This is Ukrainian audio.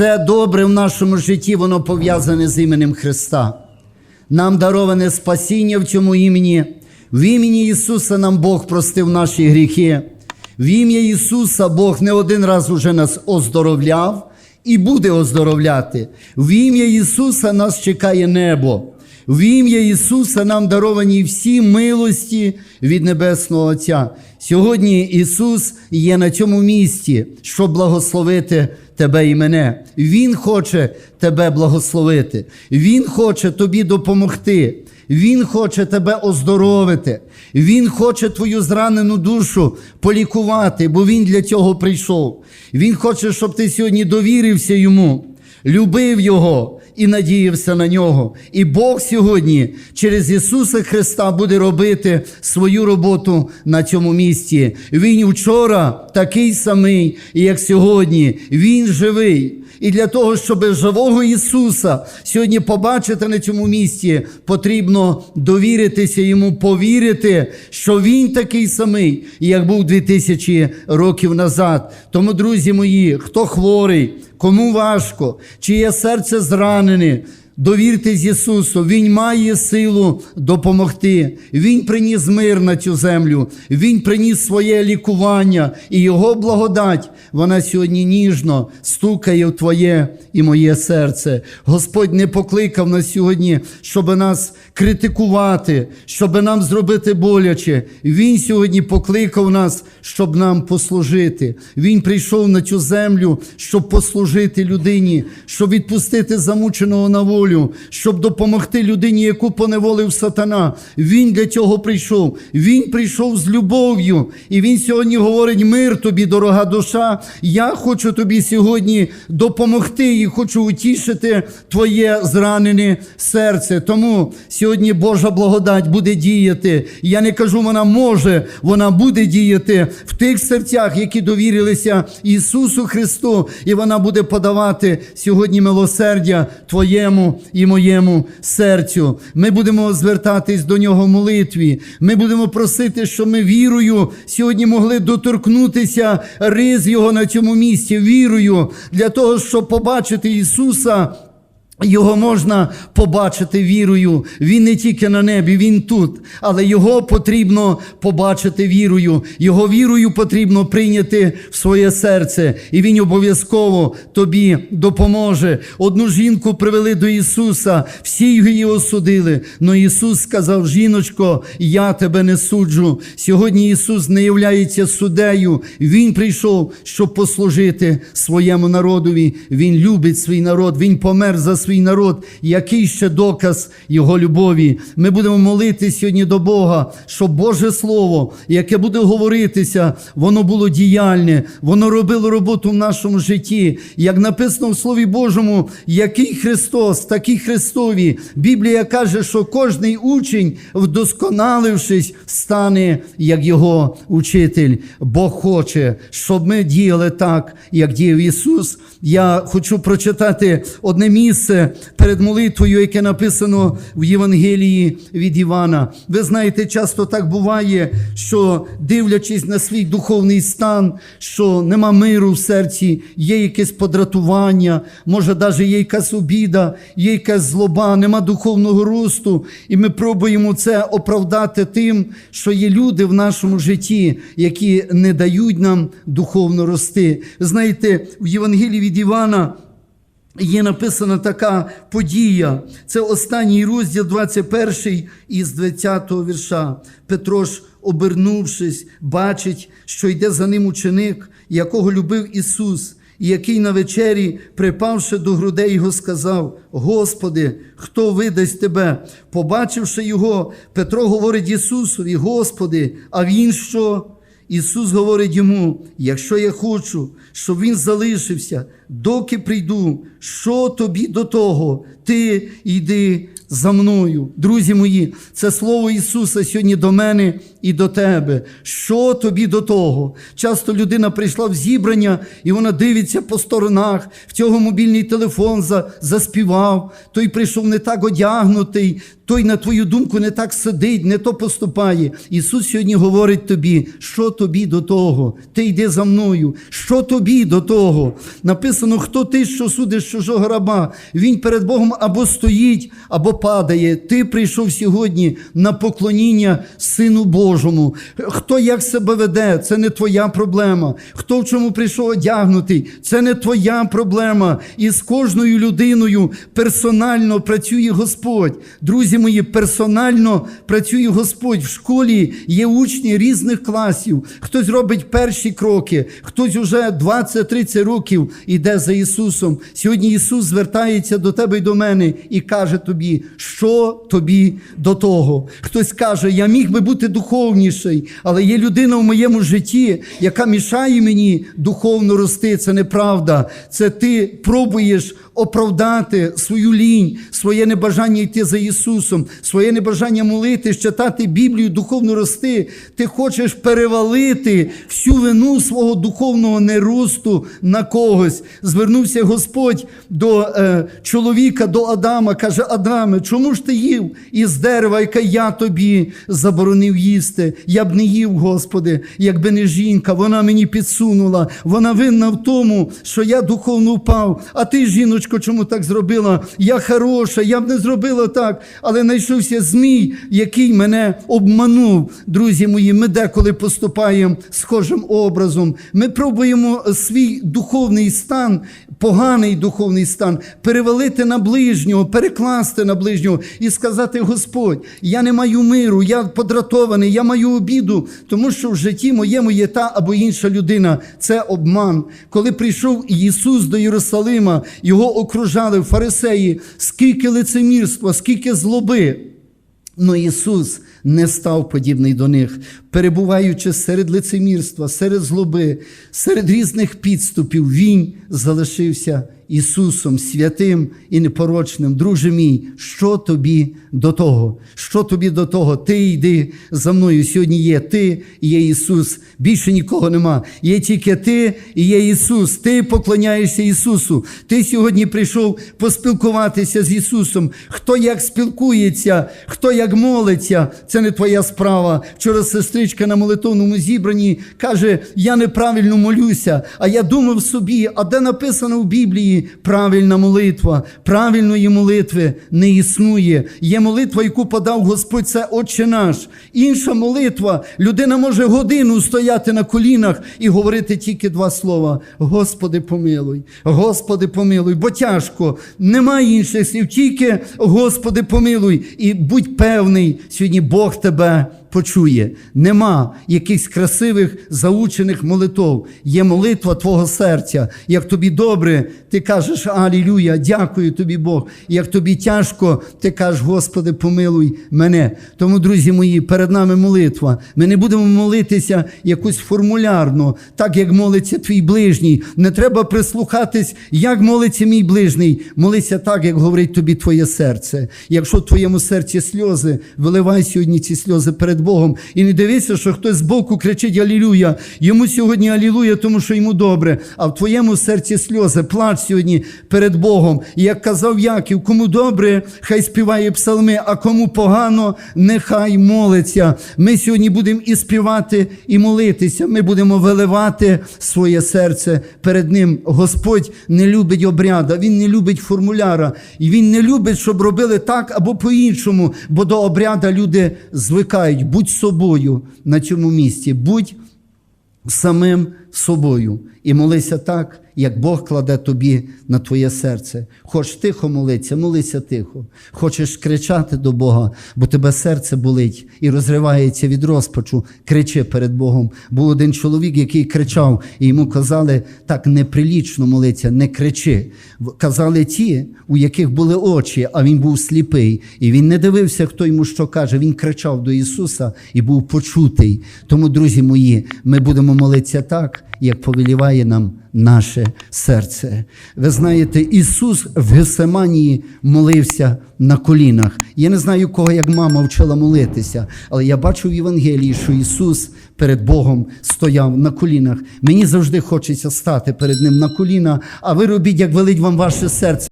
Все добре в нашому житті, воно пов'язане з іменем Христа. Нам дароване спасіння в цьому імені. В імені Ісуса нам Бог простив наші гріхи. В ім'я Ісуса Бог не один раз уже нас оздоровляв і буде оздоровляти. В ім'я Ісуса нас чекає небо. В ім'я Ісуса нам даровані всі милості від Небесного Отця. Сьогодні Ісус є на цьому місці, щоб благословити тебе і мене. Він хоче тебе благословити. Він хоче тобі допомогти. Він хоче тебе оздоровити. Він хоче твою зранену душу полікувати, бо Він для цього прийшов. Він хоче, щоб ти сьогодні довірився йому, любив Його і надіявся на нього. І Бог сьогодні через Ісуса Христа буде робити свою роботу на цьому місці. Він вчора такий самий, як сьогодні. Він живий. І для того, щоб живого Ісуса сьогодні побачити на цьому місці, потрібно довіритися йому, повірити, що Він такий самий, як був 2000 років назад. Тому, друзі мої, хто хворий, кому важко, чиє серце зранене. Довіртесь Ісусу, Він має силу допомогти. Він приніс мир на цю землю, Він приніс своє лікування і Його благодать. Вона сьогодні ніжно стукає в Твоє і моє серце. Господь не покликав нас сьогодні, щоб нас критикувати, щоб нам зробити боляче. Він сьогодні покликав нас, щоб нам послужити. Він прийшов на цю землю, щоб послужити людині, щоб відпустити замученого на волю, щоб допомогти людині, яку поневолив сатана. Він для цього прийшов. Він прийшов з любов'ю. І він сьогодні говорить: мир тобі, дорога душа. Я хочу тобі сьогодні допомогти і хочу утішити твоє зранене серце. Тому сьогодні Божа благодать буде діяти. Я не кажу, вона може, вона буде діяти в тих серцях, які довірилися Ісусу Христу, і вона буде подавати сьогодні милосердя твоєму і моєму серцю. Ми будемо звертатись до нього в молитві. Ми будемо просити, щоб ми вірою сьогодні могли доторкнутися риз Його на цьому місці, вірою для того, щоб побачити Ісуса. Його можна побачити вірою. Він не тільки на небі, він тут, але його потрібно побачити вірою. Його вірою потрібно прийняти в своє серце, і він обов'язково тобі допоможе. Одну жінку привели до Ісуса, всі її осудили. Но Ісус сказав: Жіночко, я тебе не суджу. Сьогодні Ісус не являється суддею. Він прийшов, щоб послужити своєму народові. Він любить свій народ, Він помер за свій народ. Який ще доказ Його любові? Ми будемо молити сьогодні до Бога, щоб Боже Слово, яке буде говоритися, воно було діяльне, воно робило роботу в нашому житті. Як написано в Слові Божому, який Христос, такі Христові. Біблія каже, що кожний учень, вдосконалившись, стане як його учитель. Бог хоче, щоб ми діяли так, як діяв Ісус. Я хочу прочитати одне місце перед молитвою, яке написано в Євангелії від Івана. Ви знаєте, часто так буває, що дивлячись на свій духовний стан, що нема миру в серці, є якесь подратування, може навіть є якась обіда, є якась злоба, нема духовного росту, і ми пробуємо це оправдати тим, що є люди в нашому житті, які не дають нам духовно рости. Знаєте, в Євангелії від Івана. Є написана така подія. Це останній розділ, 21 із 20 вірша. Петро ж, обернувшись, бачить, що йде за ним ученик, якого любив Ісус, і який на вечері, припавши до грудей його, сказав: Господи, хто видасть тебе? Побачивши його, Петро говорить Ісусові: Господи, а він що? Ісус говорить йому: якщо я хочу, щоб він залишився, доки прийду, що тобі до того? Ти йди за мною. Друзі мої, це слово Ісуса сьогодні до мене і до тебе. Що тобі до того? Часто людина прийшла в зібрання, і вона дивиться по сторонах, в цього мобільний телефон за, заспівав, той прийшов не так одягнутий, той, на твою думку, не так сидить, не то поступає. Ісус сьогодні говорить тобі, що тобі до того? Ти йди за мною. Що тобі до того? Написано. Написано, хто ти, що судиш чужого раба. Він перед Богом або стоїть, або падає. Ти прийшов сьогодні на поклоніння Сину Божому. Хто як себе веде, це не твоя проблема. Хто в чому прийшов одягнутий, це не твоя проблема. І з кожною людиною персонально працює Господь. Друзі мої, персонально працює Господь. В школі є учні різних класів. Хтось робить перші кроки, хтось уже 20-30 років іде за Ісусом. Сьогодні Ісус звертається до тебе і до мене і каже тобі, що тобі до того. Хтось каже, я міг би бути духовніший, але є людина в моєму житті, яка мішає мені духовно рости. Це неправда. Це ти пробуєш оправдати свою лінь, своє небажання йти за Ісусом, своє небажання молитись, читати Біблію, духовно рости. Ти хочеш перевалити всю вину свого духовного неросту на когось. Звернувся Господь до е, чоловіка, до Адама, каже: Адаме, чому ж ти їв із дерева, яке я тобі заборонив їсти? Я б не їв, Господи, якби не жінка, вона мені підсунула, вона винна в тому, що я духовно впав. А ти, жіночко, чому так зробила? Я хороша, я б не зробила так, але знайшовся змій, який мене обманув. Друзі мої, ми деколи поступаємо схожим образом. Ми пробуємо свій духовний стан, поганий духовний стан, перевалити на ближнього, перекласти на ближнього і сказати: Господь, я не маю миру, я подратований, я маю обіду, тому що в житті моєму є та або інша людина. Це обман. Коли прийшов Ісус до Єрусалима, його окружали фарисеї, скільки лицемірства, скільки злоби. Но Ісус не став подібний до них, перебуваючи серед лицемірства, серед злоби, серед різних підступів, Він залишився Ісусом святим і непорочним. Друже мій, що тобі до того? Що тобі до того? Ти йди за мною. Сьогодні є ти і є Ісус. Більше нікого нема. Є тільки ти і є Ісус. Ти поклоняєшся Ісусу. Ти сьогодні прийшов поспілкуватися з Ісусом. Хто як спілкується, хто як молиться, це не твоя справа. Вчора сестричка на молитовному зібранні каже: Я неправильно молюся, а я думав собі, а де написано в Біблії правильна молитва, правильної молитви не існує. Є молитва, яку подав Господь, це Отче наш. Інша молитва, людина може годину стояти на колінах і говорити тільки два слова: Господи, помилуй, Господи, помилуй, бо тяжко, немає інших слів, тільки Господи, помилуй. І будь певний, сьогодні Бог тебе почує. Нема якихось красивих заучених молитов. Є молитва твого серця. Як тобі добре, ти кажеш Алілюя, дякую тобі, Бог. Як тобі тяжко, ти кажеш, Господи, помилуй мене. Тому, друзі мої, перед нами молитва. Ми не будемо молитися якось формулярно, так як молиться твій ближній. Не треба прислухатись, як молиться мій ближній. Молися так, як говорить тобі твоє серце. Якщо в твоєму серці сльози, виливай сьогодні ці сльози перед Богом. І не дивися, що хтось збоку кричить Алілюя. Йому сьогодні Алілуя, тому що йому добре. А в твоєму серці сльози, плач сьогодні перед Богом. І як казав Яків, кому добре, хай співає псалми, а кому погано, нехай молиться. Ми сьогодні будемо і співати, і молитися. Ми будемо виливати своє серце перед Ним. Господь не любить обряда, Він не любить формуляра. І Він не любить, щоб робили так або по-іншому, бо до обряда люди звикають. Будь собою на цьому місці, будь самим собою. І молися так, як Бог кладе тобі на твоє серце. Хочеш тихо молитися, молися тихо. Хочеш кричати до Бога, бо тебе серце болить і розривається від розпачу. Кричи перед Богом. Був один чоловік, який кричав, і йому казали так неприлічно молитися, не кричи. Казали ті, у яких були очі, а він був сліпий. І він не дивився, хто йому що каже. Він кричав до Ісуса і був почутий. Тому, друзі мої, ми будемо молитися так, як повеліває нам наше серце. Ви знаєте, Ісус в Гесеманії молився на колінах. Я не знаю, кого як мама вчила молитися, але я бачу в Євангелії, що Ісус перед Богом стояв на колінах. Мені завжди хочеться стати перед Ним на коліна, а ви робіть, як велить вам ваше серце.